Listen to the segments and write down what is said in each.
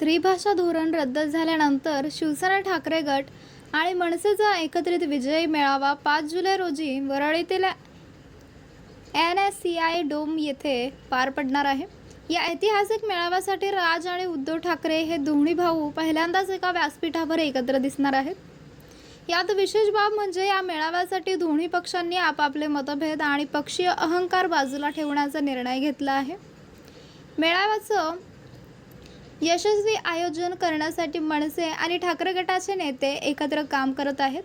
त्रिभाषा धोरण रद्द झाल्यानंतर शिवसेना ठाकरे गट आणि मनसेचा एकत्रित विजयी मेळावा पाच जुलै रोजी वरळीतील N S C I dome येथे पार पडणार आहे. या ऐतिहासिक मेळाव्यासाठी राज आणि उद्धव ठाकरे हे दोन्ही भाऊ पहिल्यांदाच एका व्यासपीठावर एकत्र दिसणार आहेत. यात विशेष बाब म्हणजे या मेळाव्यासाठी दोन्ही पक्षांनी आपापले मतभेद आणि पक्षीय अहंकार बाजूला ठेवण्याचा निर्णय घेतला आहे. मेळाव्याचं यशस्वी आयोजन करण्यासाठी मनसे आणि ठाकरे गटाचे नेते एकत्र काम करत आहेत.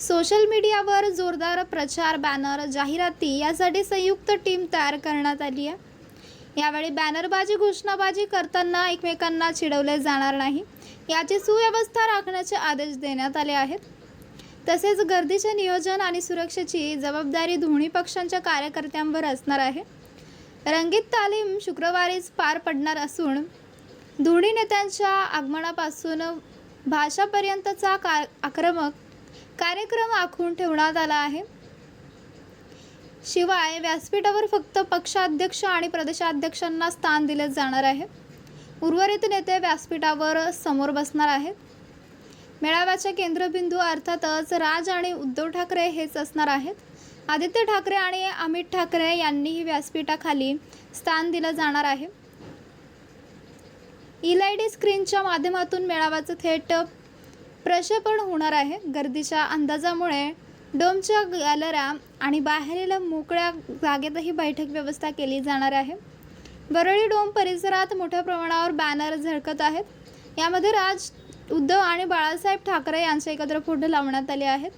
सोशल मीडियावर जोरदार प्रचार बॅनर जाहिराती यासाठी संयुक्त टीम तयार करण्यात आली आहे. यावेळी बॅनरबाजी घोषणाबाजी करताना एकमेकांना चिडवले जाणार नाही. याची सुव्यवस्था राखण्याचे आदेश देण्यात आले आहेत. तसेच गर्दीचे नियोजन आणि सुरक्षेची जबाबदारी दोन्ही पक्षांच्या कार्यकर्त्यांवर असणार आहे. रंगीत तालीम शुक्रवारीच पार पडणार असून दोन्ही नेत्यांच्या आगमनापासून भाषापर्यंतचा का आक्रमक कार्यक्रम आखून ठेवण्यात आला आहे. शिवाय व्यासपीठावर फक्त पक्षाध्यक्ष आणि प्रदेशाध्यक्षांना स्थान दिले जाणार आहे. उर्वरित नेते व्यासपीठावर समोर बसणार आहेत. मेळाव्याचे केंद्रबिंदू अर्थातच राज आणि उद्धव ठाकरे हेच असणार आहेत. आदित्य ठाकरे आणि अमित ठाकरे यांनीही व्यासपीठाखाली स्थान दिलं जाणार आहे. इलायडी स्क्रीनच्या माध्यमातून मेळाव्याचं थेट प्रक्षेपण होणार आहे. गर्दीच्या अंदाजामुळे डोमच्या गॅलऱ्या आणि बाहेरील मोकळ्या जागेतही बैठक व्यवस्था केली जाणार आहे. वरळी डोम परिसरात मोठ्या प्रमाणावर बॅनर झळकत आहेत. यामध्ये राज उद्धव आणि बाळासाहेब ठाकरे यांचे एकत्र फोटो लावण्यात आले आहेत.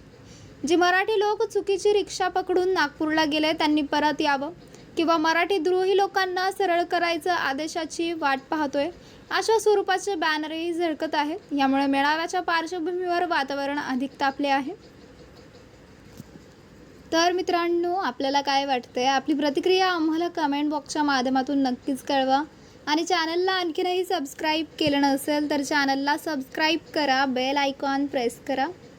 जे मराठी लोक चुकीची रिक्षा पकडून नागपूरला गेले त्यांनी परत यावं. किंवा मराठी द्रोही लोकांना सरळ करायचं आदेशाची वाट पाहतोय. अशा स्वरूपाचे बॅनरही झळकत आहेत यामुळे मेळाव्याच्या पार्श्वभूमीवर वातावरण अधिक तापले आहे. तर मित्रांनो आपल्याला काय वाटतंय? आपली प्रतिक्रिया आम्हाला कमेंट बॉक्सच्या माध्यमातून नक्कीच कळवा. आणि चॅनलला आणखीनही सबस्क्राईब केलं नसेल तर चॅनलला सबस्क्राईब करा. बेल आयकॉन प्रेस करा.